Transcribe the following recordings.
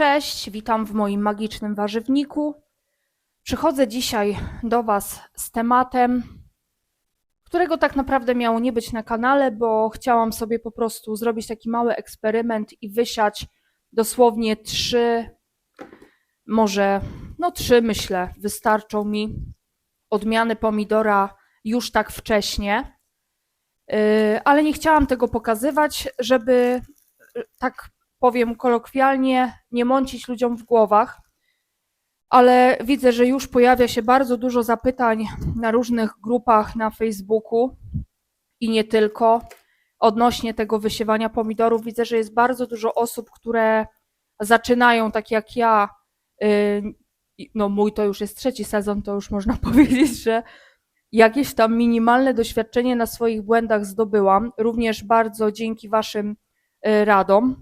Cześć, witam w moim magicznym warzywniku. Przychodzę dzisiaj do Was z tematem, którego tak naprawdę miało nie być na kanale, bo chciałam sobie po prostu zrobić taki mały eksperyment i wysiać dosłownie trzy, może no trzy myślę, wystarczą mi odmiany pomidora już tak wcześnie. Yy, ale nie chciałam tego pokazywać, żeby yy, tak powiem kolokwialnie, nie mącić ludziom w głowach, ale widzę, że już pojawia się bardzo dużo zapytań na różnych grupach na Facebooku i nie tylko odnośnie tego wysiewania pomidorów. Widzę, że jest bardzo dużo osób, które zaczynają tak jak ja. yy, No, mój to już jest trzeci sezon, to już można powiedzieć, że jakieś tam minimalne doświadczenie na swoich błędach zdobyłam, również bardzo dzięki Waszym yy, radom.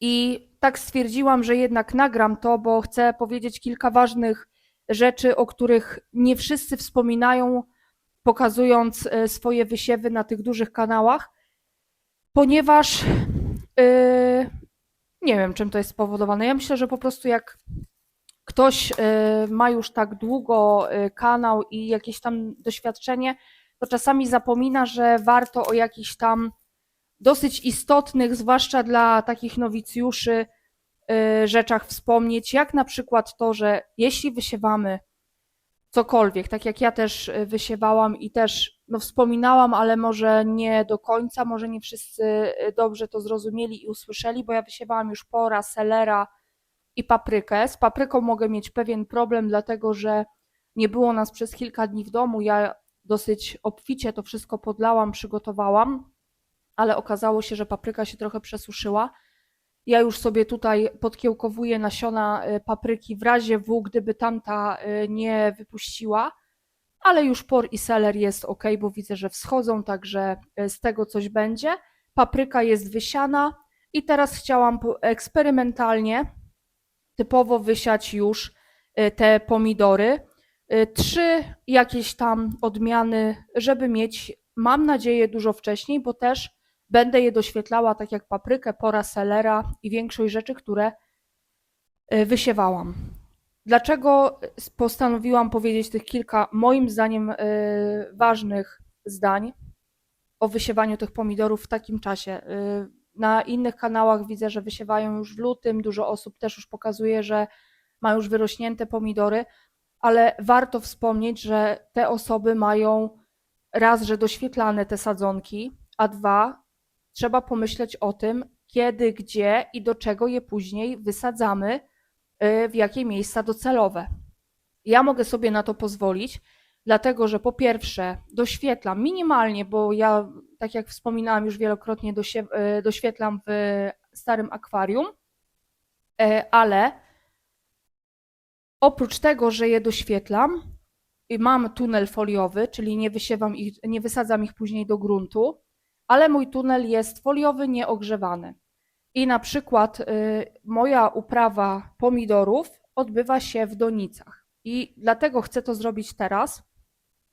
I tak stwierdziłam, że jednak nagram to, bo chcę powiedzieć kilka ważnych rzeczy, o których nie wszyscy wspominają, pokazując e, swoje wysiewy na tych dużych kanałach, ponieważ yy, nie wiem, czym to jest spowodowane. Ja myślę, że po prostu jak ktoś e, ma już tak długo kanał i jakieś tam doświadczenie, to czasami zapomina, że warto o jakichś tam dosyć istotnych, zwłaszcza dla takich nowicjuszy, y, rzeczach wspomnieć, jak na przykład to, że jeśli wysiewamy cokolwiek, tak jak ja też y, wysiewałam i też no, wspominałam, ale może nie do końca, może nie wszyscy y, dobrze to zrozumieli i usłyszeli, bo ja wysiewałam już pora, selera i paprykę. Z papryką mogę mieć pewien problem, dlatego że nie było nas przez kilka dni w domu. Ja dosyć obficie to wszystko podlałam, przygotowałam ale okazało się, że papryka się trochę przesuszyła. Ja już sobie tutaj podkiełkowuję nasiona y, papryki w razie W, gdyby tamta y, nie wypuściła, ale już por i seler jest ok, bo widzę, że wschodzą, także y, z tego coś będzie. Papryka jest wysiana i teraz chciałam eksperymentalnie typowo wysiać już te pomidory. Trzy jakieś tam odmiany, żeby mieć, mam nadzieję, dużo wcześniej, bo też Będę je doświetlała tak jak paprykę, pora selera i większość rzeczy, które e, wysiewałam. Dlaczego postanowiłam powiedzieć tych kilka, moim zdaniem, e, ważnych zdań o wysiewaniu tych pomidorów w takim czasie? E, na innych kanałach widzę, że wysiewają już w lutym, dużo osób też już pokazuje, że ma już wyrośnięte pomidory, ale warto wspomnieć, że te osoby mają raz, że doświetlane te sadzonki, a dwa, trzeba pomyśleć o tym, kiedy, gdzie i do czego je później wysadzamy, y, w jakie miejsca docelowe. Ja mogę sobie na to pozwolić, dlatego że po pierwsze doświetlam minimalnie, bo ja, tak jak wspominałam już wielokrotnie, y, doświetlam w starym akwarium, y, ale oprócz tego, że je doświetlam, mam tunel foliowy, czyli nie wysiewam ich, nie wysadzam ich później do gruntu, ale mój tunel jest foliowy, nieogrzewany. I na przykład y, moja uprawa pomidorów odbywa się w donicach. I dlatego chcę to zrobić teraz.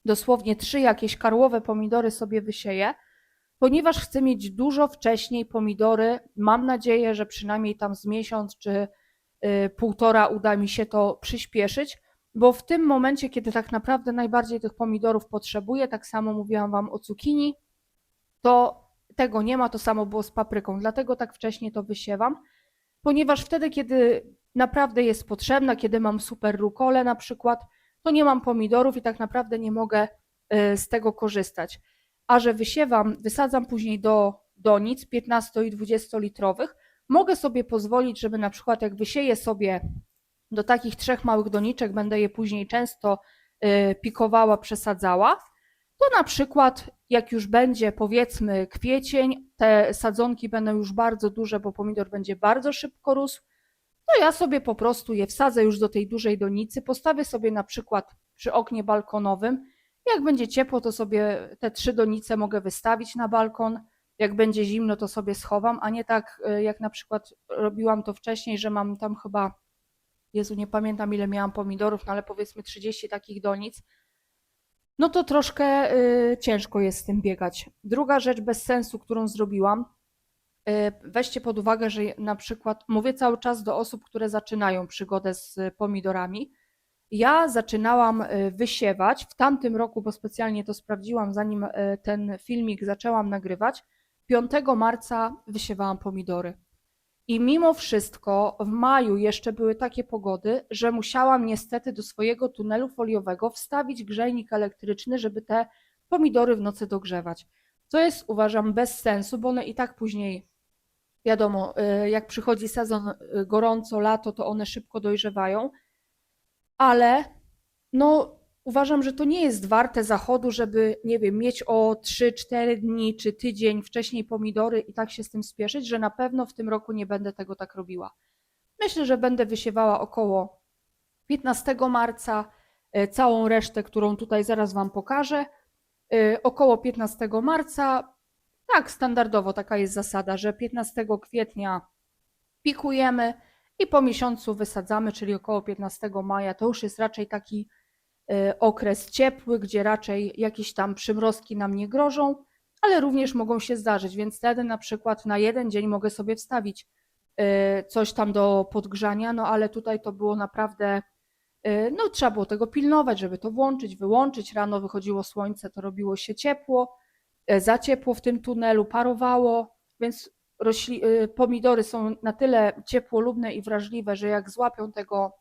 Dosłownie trzy jakieś karłowe pomidory sobie wysieję, ponieważ chcę mieć dużo wcześniej pomidory. Mam nadzieję, że przynajmniej tam z miesiąc czy y, półtora uda mi się to przyspieszyć, bo w tym momencie, kiedy tak naprawdę najbardziej tych pomidorów potrzebuję, tak samo mówiłam Wam o cukinii, to tego nie ma, to samo było z papryką, dlatego tak wcześnie to wysiewam, ponieważ wtedy, kiedy naprawdę jest potrzebna, kiedy mam super rukolę na przykład, to nie mam pomidorów i tak naprawdę nie mogę y, z tego korzystać. A że wysiewam, wysadzam później do donic 15 i 20 litrowych, mogę sobie pozwolić, żeby na przykład jak wysieję sobie do takich trzech małych doniczek, będę je później często y, pikowała, przesadzała, to na przykład jak już będzie powiedzmy kwiecień, te sadzonki będą już bardzo duże, bo pomidor będzie bardzo szybko rósł, to ja sobie po prostu je wsadzę już do tej dużej donicy, postawię sobie na przykład przy oknie balkonowym. Jak będzie ciepło, to sobie te trzy donice mogę wystawić na balkon. Jak będzie zimno, to sobie schowam, a nie tak y, jak na przykład robiłam to wcześniej, że mam tam chyba, Jezu, nie pamiętam ile miałam pomidorów, no ale powiedzmy 30 takich donic no to troszkę y, ciężko jest z tym biegać. Druga rzecz bez sensu, którą zrobiłam, Y, Weźcie pod uwagę, że na przykład mówię cały czas do osób, które zaczynają przygodę z y, pomidorami. Ja zaczynałam y, wysiewać w tamtym roku, bo specjalnie to sprawdziłam, zanim y, ten filmik zaczęłam nagrywać. 5 marca wysiewałam pomidory. I mimo wszystko w maju jeszcze były takie pogody, że musiałam niestety do swojego tunelu foliowego wstawić grzejnik elektryczny, żeby te pomidory w nocy dogrzewać. Co jest uważam bez sensu, bo one i tak później, wiadomo, y, jak przychodzi sezon y, gorąco, lato, to one szybko dojrzewają, ale no uważam, że to nie jest warte zachodu, żeby, nie wiem, mieć o 3-4 dni czy tydzień wcześniej pomidory i tak się z tym spieszyć, że na pewno w tym roku nie będę tego tak robiła. Myślę, że będę wysiewała około 15 marca, y, całą resztę, którą tutaj zaraz Wam pokażę. Y, Około 15 marca, tak standardowo taka jest zasada, że 15 kwietnia pikujemy i po miesiącu wysadzamy, czyli około 15 maja. To już jest raczej taki okres ciepły, gdzie raczej jakieś tam przymrozki nam nie grożą, ale również mogą się zdarzyć, więc wtedy na przykład na jeden dzień mogę sobie wstawić y, coś tam do podgrzania, no ale tutaj to było naprawdę, y, no trzeba było tego pilnować, żeby to włączyć, wyłączyć. Rano wychodziło słońce, to robiło się ciepło, y, za ciepło w tym tunelu, parowało, więc rośli, y, pomidory są na tyle ciepłolubne i wrażliwe, że jak złapią tego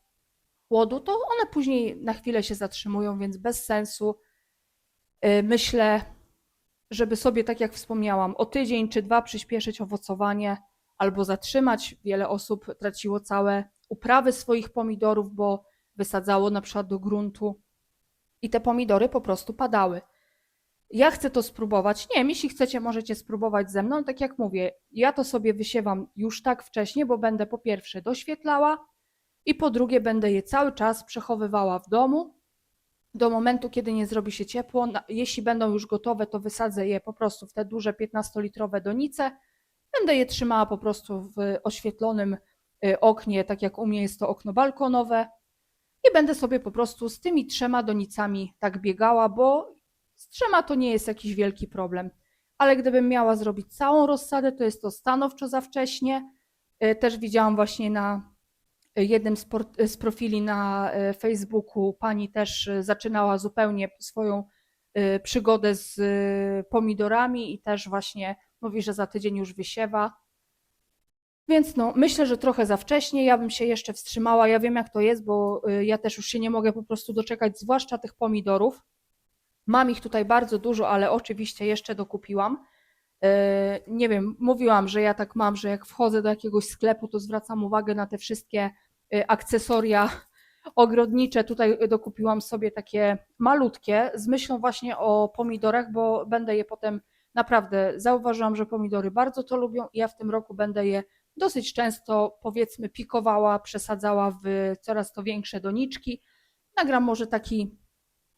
chłodu, to one później na chwilę się zatrzymują, więc bez sensu. Y, Myślę, żeby sobie, tak jak wspomniałam, o tydzień czy dwa przyspieszyć owocowanie albo zatrzymać. Wiele osób traciło całe uprawy swoich pomidorów, bo wysadzało na przykład do gruntu i te pomidory po prostu padały. Ja chcę to spróbować. Nie jeśli chcecie, możecie spróbować ze mną. Tak jak mówię, ja to sobie wysiewam już tak wcześnie, bo będę po pierwsze doświetlała i po drugie będę je cały czas przechowywała w domu do momentu, kiedy nie zrobi się ciepło. Jeśli będą już gotowe, to wysadzę je po prostu w te duże 15-litrowe donice. Będę je trzymała po prostu w oświetlonym y, oknie, tak jak u mnie jest to okno balkonowe. I będę sobie po prostu z tymi trzema donicami tak biegała, bo z trzema to nie jest jakiś wielki problem. Ale gdybym miała zrobić całą rozsadę, to jest to stanowczo za wcześnie. Y, Też widziałam właśnie na jednym z, z profili na e, Facebooku pani też zaczynała zupełnie swoją e, przygodę z e, pomidorami i też właśnie mówi, że za tydzień już wysiewa. Więc no, myślę, że trochę za wcześnie. Ja bym się jeszcze wstrzymała. Ja wiem, jak to jest, bo ja też już się nie mogę po prostu doczekać, zwłaszcza tych pomidorów. Mam ich tutaj bardzo dużo, ale oczywiście jeszcze dokupiłam. Nie wiem, mówiłam, że ja tak mam, że jak wchodzę do jakiegoś sklepu, to zwracam uwagę na te wszystkie akcesoria ogrodnicze. Tutaj dokupiłam sobie takie malutkie z myślą właśnie o pomidorach, bo będę je potem naprawdę zauważyłam, że pomidory bardzo to lubią ja w tym roku będę je dosyć często powiedzmy pikowała, przesadzała w coraz to większe doniczki. Nagram może taki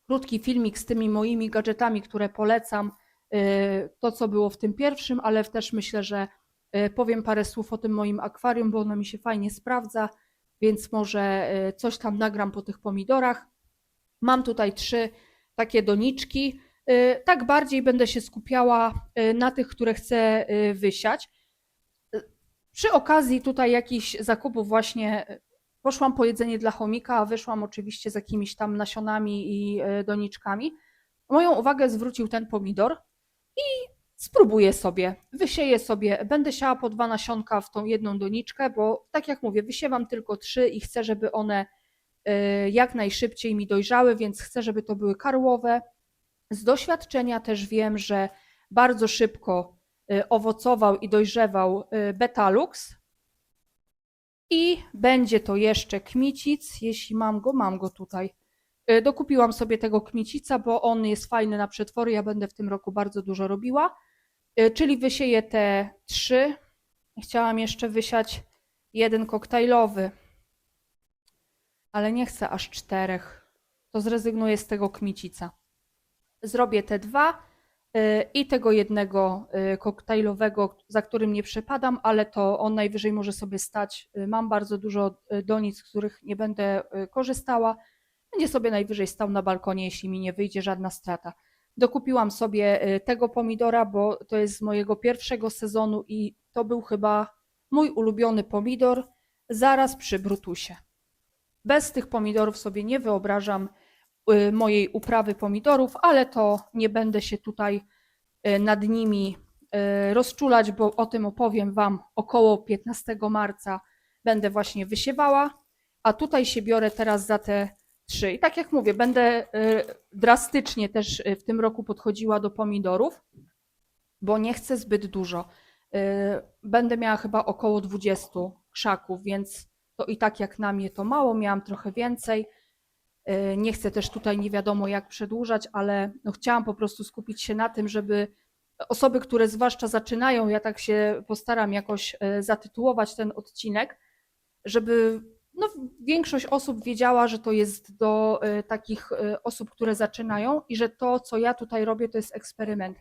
krótki filmik z tymi moimi gadżetami, które polecam. y, To, co było w tym pierwszym, ale też myślę, że y, powiem parę słów o tym moim akwarium, bo ono mi się fajnie sprawdza, więc może y, coś tam nagram po tych pomidorach. Mam tutaj trzy takie doniczki. Y, Tak bardziej będę się skupiała y, na tych, które chcę wysiać. Przy okazji tutaj jakichś zakupów właśnie poszłam po jedzenie dla chomika, a wyszłam oczywiście z jakimiś tam nasionami i doniczkami. Moją uwagę zwrócił ten pomidor i spróbuję sobie, wysieję sobie, będę siała po dwa nasionka w tą jedną doniczkę, bo tak jak mówię, wysiewam tylko trzy i chcę, żeby one y, jak najszybciej mi dojrzały, więc chcę, żeby to były karłowe. Z doświadczenia też wiem, że bardzo szybko y, owocował i dojrzewał y, Betalux. I będzie to jeszcze kmicic, jeśli mam go, mam go tutaj. Dokupiłam sobie tego kmicica, bo on jest fajny na przetwory. Ja będę w tym roku bardzo dużo robiła. Y, Czyli wysieję te trzy. Chciałam jeszcze wysiać jeden koktajlowy, ale nie chcę aż czterech. To zrezygnuję z tego kmicica. Zrobię te dwa y, i tego jednego y, koktajlowego, za którym nie przepadam, ale to on najwyżej może sobie stać. Mam bardzo dużo donic, z których nie będę korzystała. Będzie sobie najwyżej stał na balkonie, jeśli mi nie wyjdzie żadna strata. Dokupiłam sobie y, tego pomidora, bo to jest z mojego pierwszego sezonu i to był chyba mój ulubiony pomidor zaraz przy Brutusie. Bez tych pomidorów sobie nie wyobrażam y, mojej uprawy pomidorów, ale to nie będę się tutaj y, nad nimi rozczulać, bo o tym opowiem Wam około 15 marca. Będę właśnie wysiewała, a tutaj się biorę teraz za te trzy. I tak jak mówię, będę y, drastycznie też y, w tym roku podchodziła do pomidorów, bo nie chcę zbyt dużo. Y, Będę miała chyba około 20 krzaków, więc to i tak jak na mnie to mało, miałam trochę więcej. Nie chcę też tutaj nie wiadomo jak przedłużać, ale no chciałam po prostu skupić się na tym, żeby osoby, które zwłaszcza zaczynają, ja tak się postaram jakoś zatytułować ten odcinek, żeby no, większość osób wiedziała, że to jest do y, takich y, osób, które zaczynają i że to, co ja tutaj robię, to jest eksperyment.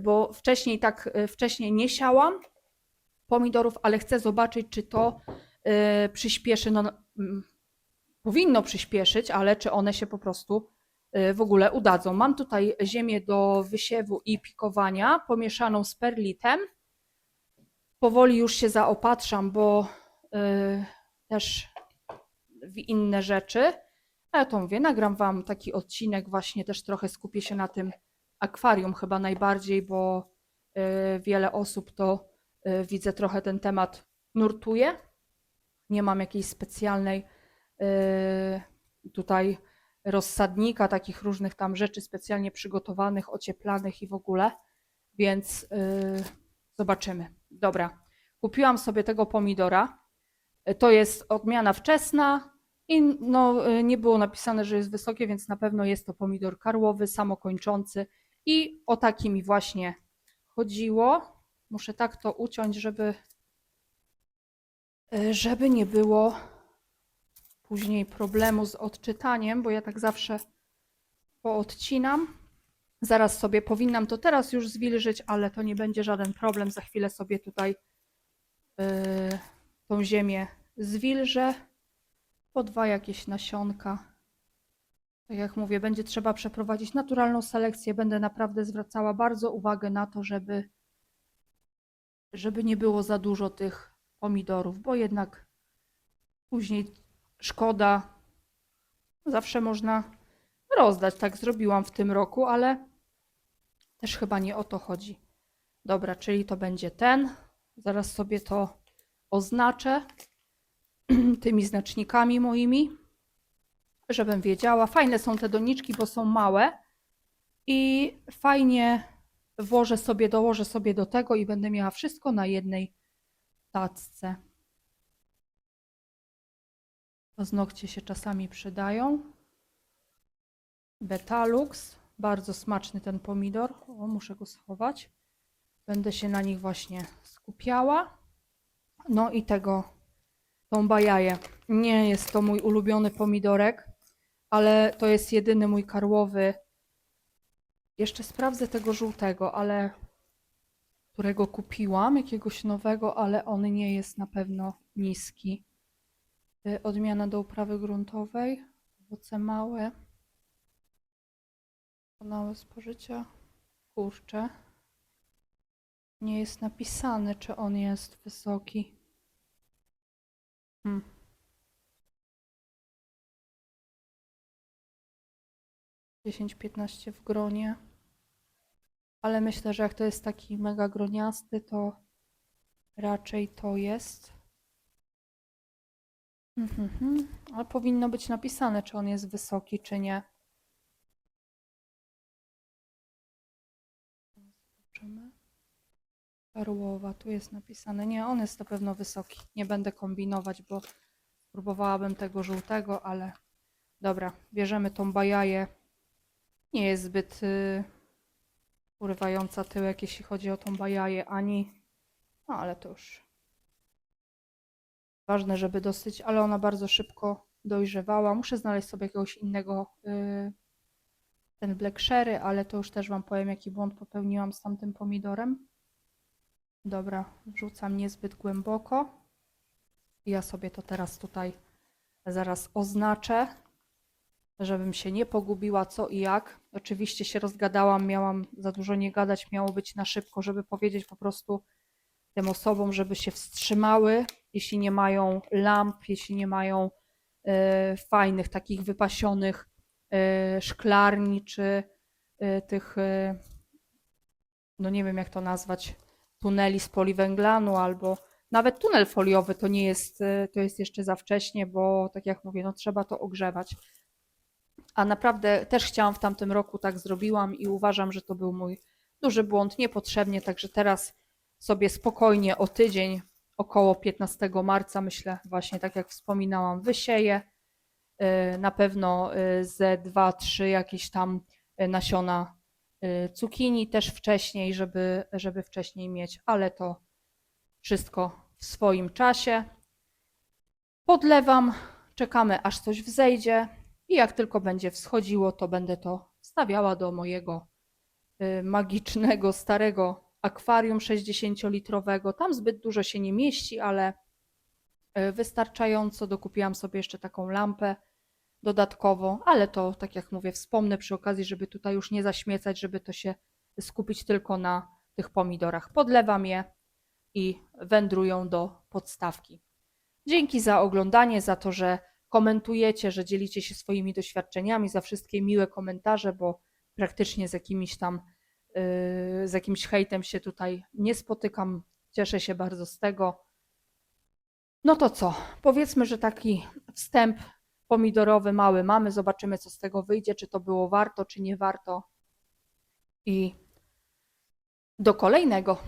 Bo wcześniej tak, y, wcześniej nie siałam pomidorów, ale chcę zobaczyć, czy to przyspieszy, no, mm, powinno przyspieszyć, ale czy one się po prostu w ogóle udadzą. Mam tutaj ziemię do wysiewu i pikowania, pomieszaną z perlitem. Powoli już się zaopatrzam, bo też w inne rzeczy. Ale to mówię, nagram Wam taki odcinek, właśnie też trochę skupię się na tym akwarium chyba najbardziej, bo y, wiele osób to y, widzę trochę ten temat nurtuje. Nie mam jakiejś specjalnej y, tutaj rozsadnika, takich różnych tam rzeczy specjalnie przygotowanych, ocieplanych i w ogóle, więc zobaczymy. Dobra, kupiłam sobie tego pomidora. To jest odmiana wczesna i no, y, nie było napisane, że jest wysokie, więc na pewno jest to pomidor karłowy, samokończący i o taki mi właśnie chodziło. Muszę tak to uciąć, żeby, y, żeby nie było później problemu z odczytaniem, bo ja tak zawsze poodcinam. Zaraz sobie powinnam to teraz już zwilżyć, ale to nie będzie żaden problem. Za chwilę sobie tutaj yy, tą ziemię zwilżę. Po dwa jakieś nasionka. Tak jak mówię, będzie trzeba przeprowadzić naturalną selekcję. Będę naprawdę zwracała bardzo uwagę na to, żeby, żeby nie było za dużo tych pomidorów, bo jednak później szkoda. Zawsze można rozdać. Tak zrobiłam w tym roku, ale też chyba nie o to chodzi. Dobra, czyli to będzie ten. Zaraz sobie to oznaczę tymi znacznikami moimi, żebym wiedziała. Fajne są te doniczki, bo są małe i fajnie włożę sobie, dołożę sobie do tego i będę miała wszystko na jednej tacce. Paznokcie się czasami przydają. Betalux. Bardzo smaczny ten pomidor. O, muszę go schować. Będę się na nich właśnie skupiała. No i tego, tą bajaję. Nie jest to mój ulubiony pomidorek, ale to jest jedyny mój karłowy. Jeszcze sprawdzę tego żółtego, ale którego kupiłam, jakiegoś nowego, ale on nie jest na pewno niski. Y, Odmiana do uprawy gruntowej. Owoce małe. Doskonałe spożycia. Kurczę. Nie jest napisane, czy on jest wysoki. Hmm. Dziesięć, piętnaście w gronie. Ale myślę, że jak to jest taki mega groniasty, to raczej to jest. Mhm, ale powinno być napisane, czy on jest wysoki, czy nie. Zobaczymy. Karłowa, tu jest napisane. Nie, on jest na pewno wysoki. Nie będę kombinować, bo próbowałabym tego żółtego, ale dobra, bierzemy tą bajaję. Nie jest zbyt y, urywająca tyłek, jeśli chodzi o tą bajaję, ani. No ale to już ważne, żeby dosyć, ale ona bardzo szybko dojrzewała. Muszę znaleźć sobie jakiegoś innego y, ten Black Sherry, ale to już też Wam powiem, jaki błąd popełniłam z tamtym pomidorem. Dobra, wrzucam niezbyt głęboko. Ja sobie to teraz tutaj zaraz oznaczę, żebym się nie pogubiła co i jak. Oczywiście się rozgadałam, miałam za dużo nie gadać, miało być na szybko, żeby powiedzieć po prostu tym osobom, żeby się wstrzymały, jeśli nie mają lamp, jeśli nie mają e, fajnych, takich wypasionych e, szklarni, czy e, tych, e, no nie wiem jak to nazwać, tuneli z poliwęglanu, albo nawet tunel foliowy to nie jest, e, to jest jeszcze za wcześnie, bo tak jak mówię, no trzeba to ogrzewać. A naprawdę też chciałam w tamtym roku, tak zrobiłam i uważam, że to był mój duży błąd, niepotrzebnie, także teraz sobie spokojnie o tydzień, około 15 marca, myślę, właśnie tak jak wspominałam, wysieję. Y, Na pewno y, ze 2-3 jakieś tam y, nasiona y, cukinii też wcześniej, żeby, żeby wcześniej mieć, ale to wszystko w swoim czasie. Podlewam, czekamy aż coś wzejdzie i jak tylko będzie wschodziło, to będę to wstawiała do mojego y, magicznego, starego akwarium 60-litrowego. Tam zbyt dużo się nie mieści, ale y, wystarczająco. Dokupiłam sobie jeszcze taką lampę dodatkowo, ale to, tak jak mówię, wspomnę przy okazji, żeby tutaj już nie zaśmiecać, żeby to się skupić tylko na tych pomidorach. Podlewam je i wędrują do podstawki. Dzięki za oglądanie, za to, że komentujecie, że dzielicie się swoimi doświadczeniami, za wszystkie miłe komentarze, bo praktycznie z jakimiś tam, yy, z jakimś hejtem się tutaj nie spotykam. Cieszę się bardzo z tego. No to co? Powiedzmy, że taki wstęp pomidorowy mały mamy. Zobaczymy, co z tego wyjdzie, czy to było warto, czy nie warto. I do kolejnego.